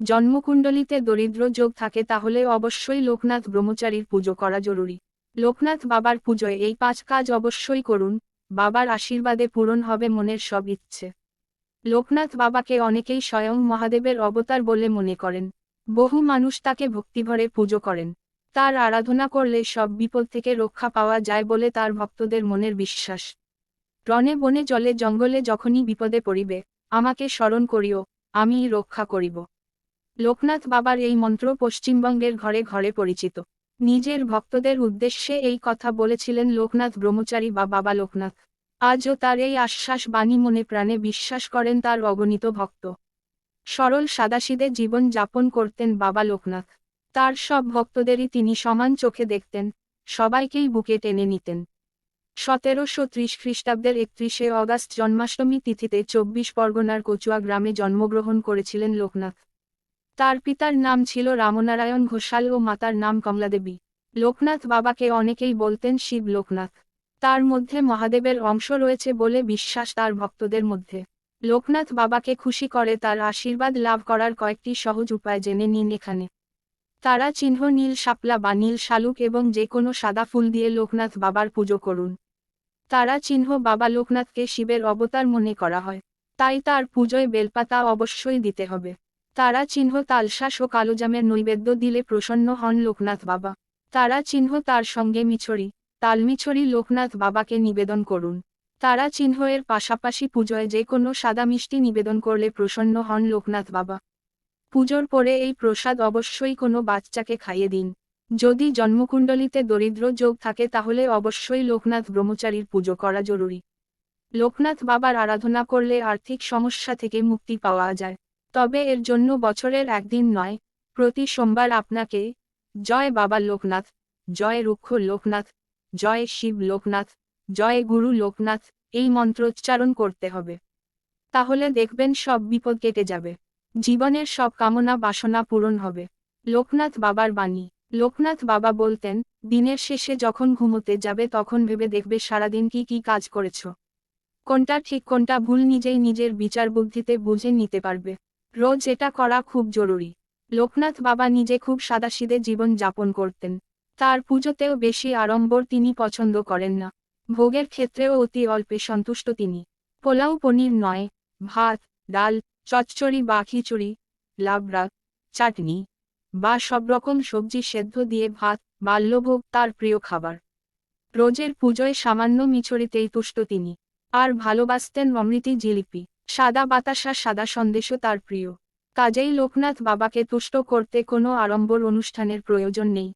জন্মকুণ্ডলিতে দরিদ্র যোগ থাকে তাহলে অবশ্যই লোকনাথ ব্রহ্মচারীর পুজো করা জরুরি। লোকনাথ বাবার পুজোয় এই পাঁচ কাজ অবশ্যই করুন, বাবার আশীর্বাদে পূরণ হবে মনের সব ইচ্ছে। লোকনাথ বাবাকে অনেকেই স্বয়ং মহাদেবের অবতার বলে মনে করেন। বহু মানুষ তাকে ভক্তিভরে পুজো করেন। তার আরাধনা করলে সব বিপদ থেকে রক্ষা পাওয়া যায় বলে তার ভক্তদের মনের বিশ্বাস। রনে বনে জলে জঙ্গলে যখনই বিপদে পড়িবে, আমাকে স্মরণ করিও, আমিই রক্ষা করিব। লোকনাথ বাবার এই মন্ত্র পশ্চিমবঙ্গের ঘরে ঘরে পরিচিত। নিজের ভক্তদের উদ্দেশ্যে এই কথা বলেছিলেন লোকনাথ ব্রহ্মচারী বা বাবা লোকনাথ। আজও তার এই আশ্বাস বাণী মনে প্রাণে বিশ্বাস করেন তার অগণিত ভক্ত। সরল সাদাসিদে জীবন যাপন করতেন বাবা লোকনাথ। তার সব ভক্তদেরই তিনি সমান চোখে দেখতেন, সবাইকেই বুকে টেনে নিতেন। সতেরোশো ত্রিশ খ্রিস্টাব্দের একত্রিশে অগাস্ট জন্মাষ্টমী তিথিতে চব্বিশ পরগনার কচুয়া গ্রামে জন্মগ্রহণ করেছিলেন লোকনাথ। তার পিতার নাম ছিল রামনারায়ণ ঘোষাল ও মাতার নাম কমলাদেবী। লোকনাথ বাবাকে অনেকেই বলতেন শিব লোকনাথ। তার মধ্যে মহাদেবের অংশ রয়েছে বলে বিশ্বাস তার ভক্তদের মধ্যে। লোকনাথ বাবাকে খুশি করে তার আশীর্বাদ লাভ করার কয়েকটি সহজ উপায় জেনে নিন এখানে। তারা চিহ্ন নীল শাপলা বা নীল শালুক এবং যে কোনো সাদা ফুল দিয়ে লোকনাথ বাবার পুজো করুন। তারা চিহ্ন বাবা লোকনাথকে শিবের অবতার মনে করা হয়। তাই তার পুজোয় বেলপাতা অবশ্যই দিতে হবে। তারা চিহ্ন তালশাস ও কালোজামের নৈবেদ্য দিলে প্রসন্ন হন লোকনাথ বাবা। তারা চিহ্ন তার সঙ্গে মিছরি তালমিছড়ি লোকনাথ বাবাকে নিবেদন করুন। তারা চিহ্ন এর পাশাপাশি পুজোয় যে কোনো সাদা মিষ্টি নিবেদন করলে প্রসন্ন হন লোকনাথ বাবা। পুজোর পরে এই প্রসাদ অবশ্যই কোনো বাচ্চাকে খাইয়ে দিন। যদি জন্মকুণ্ডলিতে দরিদ্র যোগ থাকে তাহলে অবশ্যই লোকনাথ ব্রহ্মচারীর পুজো করা জরুরি। লোকনাথ বাবার আরাধনা করলে আর্থিক সমস্যা থেকে মুক্তি পাওয়া যায়। তবে এর জন্য বছরের একদিন নয়, প্রতি সোমবার আপনাকে, জয় বাবা লোকনাথ, জয় রুক্ষ লোকনাথ, জয় শিব লোকনাথ, জয় গুরু লোকনাথ, এই মন্ত্রোচ্চারণ করতে হবে। তাহলে দেখবেন সব বিপদ কেটে যাবে। জীবনের সব কামনা বাসনা পূরণ হবে। লোকনাথ বাবার বাণী। লোকনাথ বাবা বলতেন, দিনের শেষে যখন ঘুমোতে যাবে তখন ভেবে দেখবে সারাদিন কি কি কাজ করেছ। কোনটা ঠিক কোনটা ভুল নিজেই নিজের বিচার বুদ্ধিতে বুঝে নিতে পারবে। রোজ এটা করা খুব জরুরি। লোকনাথ বাবা নিজে খুব সাদাসিদে জীবন যাপন করতেন। তার পুজোতেও বেশি আড়ম্বর তিনি পছন্দ করেন না। ভোগের ক্ষেত্রেও অতি অল্পে সন্তুষ্ট তিনি। পোলাও, পনির নয়, ভাত, ডাল, চচ্চড়ি বা খিচুড়ি, লাবড়া, চাটনি বা সব রকম সবজি সেদ্ধ দিয়ে ভাত বাল্যভোগ তার প্রিয় খাবার। রোজের পুজোয় সামান্য মিছরিতেই তুষ্ট তিনি। আর ভালোবাসতেন অমৃতি জিলিপি। সাদা বাতাসা, সাদা সন্দেশও তার প্রিয়। কাজেই লোকনাথ বাবাকে তুষ্ট করতে কোনো আড়ম্বর অনুষ্ঠানের প্রয়োজন নেই।